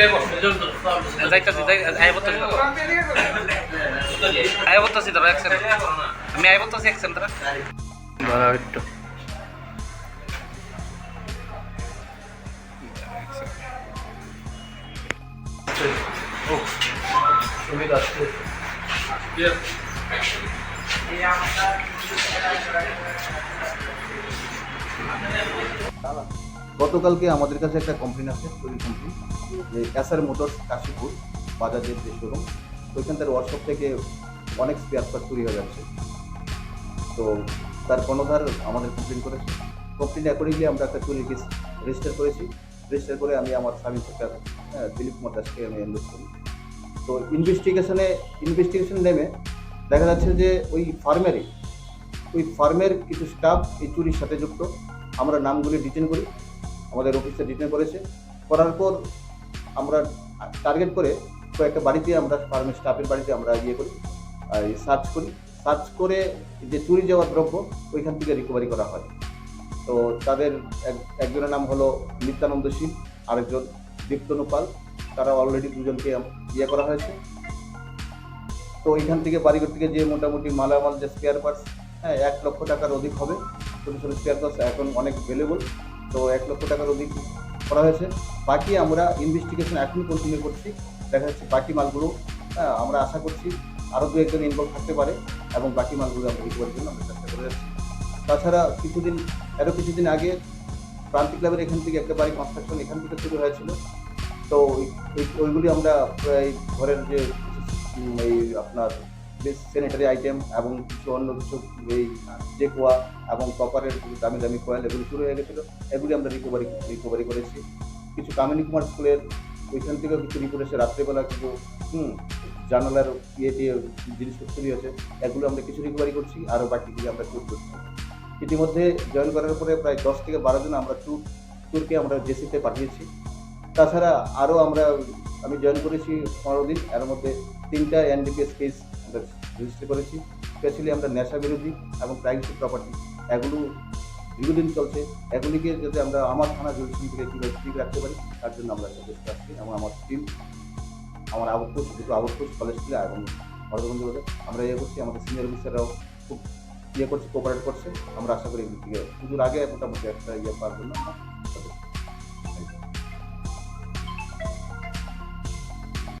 I বলতেছি I বলতেছি দাঁড়া এক আমি আই বলতেছি এক সেকেন্ড একটু গতকালকে আমাদের কাছে একটা কমপ্লেন আছে তৈরি কমপ্লেন যে এসআর মোটরস কাশীপুর বাজাজের যে শোরুম ওইখানকার ওয়ার্কশপ থেকে অনেক স্পেয়ার পার্ট চুরি হয়ে যাচ্ছে। তো তার কর্ণধার আমাদের কমপ্লেন করেছে। কমপ্লেন অ্যাকর্ডিংলি আমরা একটা চুরি কেস রেজিস্টার করেছি। রেজিস্টার করে আমি আমার সাব ইন্সপেক্টর হ্যাঁ, দিলীপ কুমার দাসকে আমি এনরোল করি। তো ইনভেস্টিগেশনে ইনভেস্টিগেশন নেমে দেখা যাচ্ছে যে ওই ফার্মেরই ওই ফার্মের কিছু স্টাফ এই চুরির সাথে যুক্ত। আমরা নামগুলি ডিটেন করি আমাদের অফিসে ডিটেন করেছে। করার পর আমরা টার্গেট করে কয়েকটা বাড়িতে আমরা ফার্মের স্টাফের বাড়িতে আমরা ইয়ে করি সার্চ করি। সার্চ করে যে চুরি যাওয়া দ্রব্য ওইখান থেকে রিকভারি করা হয়। তো তাদের এক- একজনের নাম হলো নিত্যানন্দ শীল আরেকজন দীপ্তনু পাল। তারা অলরেডি দুজনকে ইয়ে করা হয়েছে। তো এইখান থেকে বাড়িঘর থেকে যে মোটামুটি মালামাল যে স্পেয়ার পার্টস হ্যাঁ এক লক্ষ টাকার অধিক হবে। ছোটো ছোটো স্পেয়ার পার্টস এখন অনেক ভেলেবল তো এক লক্ষ টাকার অধিক করা হয়েছে। বাকি আমরা ইনভেস্টিগেশন এখন কন্টিনিউ করছি। দেখা যাচ্ছে বাকি মালগুলো হ্যাঁ, আমরা আশা করছি আরও দু একজন ইনভলভ থাকতে পারে এবং বাকি মালগুলো আমরা রিকভারির জন্য আমরা চেষ্টা করে যাচ্ছি। তাছাড়া কিছুদিন আরও কিছুদিন আগে প্রান্তিক ক্লাবের এখান থেকে একটা বাড়ি কনস্ট্রাকশন এখান থেকে শুরু হয়েছিল। তো ওই- ওই- ওইগুলি আমরা প্রায় ঘরের যে এই আপনার স্যানিটারি আইটেম এবং কিছু অন্য কিছু, এই যে কোয়া এবং কপারের দামি দামি কয়েল এগুলি শুরু হয়ে গেছিল। এগুলি আমরা রিকভারি রিকভারি করেছি। কিছু কামিনী কুমার স্কুলের ওইখান থেকেও কিছু রিপোর্ট রাত্রেবেলা কিছু, হুম, জানালার ইয়ে দিয়ে জিনিসপত্র হয়েছে। এগুলো আমরা কিছু রিকভারি করছি আরও বাকিগুলি আমরা চুর করছি। ইতিমধ্যে জয়েন করার পরে প্রায় দশ থেকে বারো জন আমরা ট্যুর ট্যুরকে আমরা জেসিতে পাঠিয়েছি। তাছাড়া আরও আমরা, আমি জয়েন করেছি পনেরো দিন, এর মধ্যে তিনটা এনডিপিএস কেস আমরা রেজিস্টার করেছি। স্পেশালি আমরা নেশা বিরোধী এবং প্রাইভেসি প্রপার্টি এগুলো দীর্ঘদিন চলছে। এগুলিকে যাতে আমরা আমার থানা জুডিশন থেকে কীভাবে ঠিক রাখতে পারি, তার জন্য আমরা চেষ্টা আসছি এবং আমার টিম আমার আউটপোস্ট, দুটো আউটপোস্ট কলেজ ছিল এবং জেলাতে আমরা ইয়ে করছি। আমাদের সিনিয়র অফিসাররাও খুব ইয়ে করছে কোপারেট করছে। আমরা আশা করি এগুলি থেকে পুজোর আগে মোটামুটি একটা ইয়ে পাওয়ার আমরা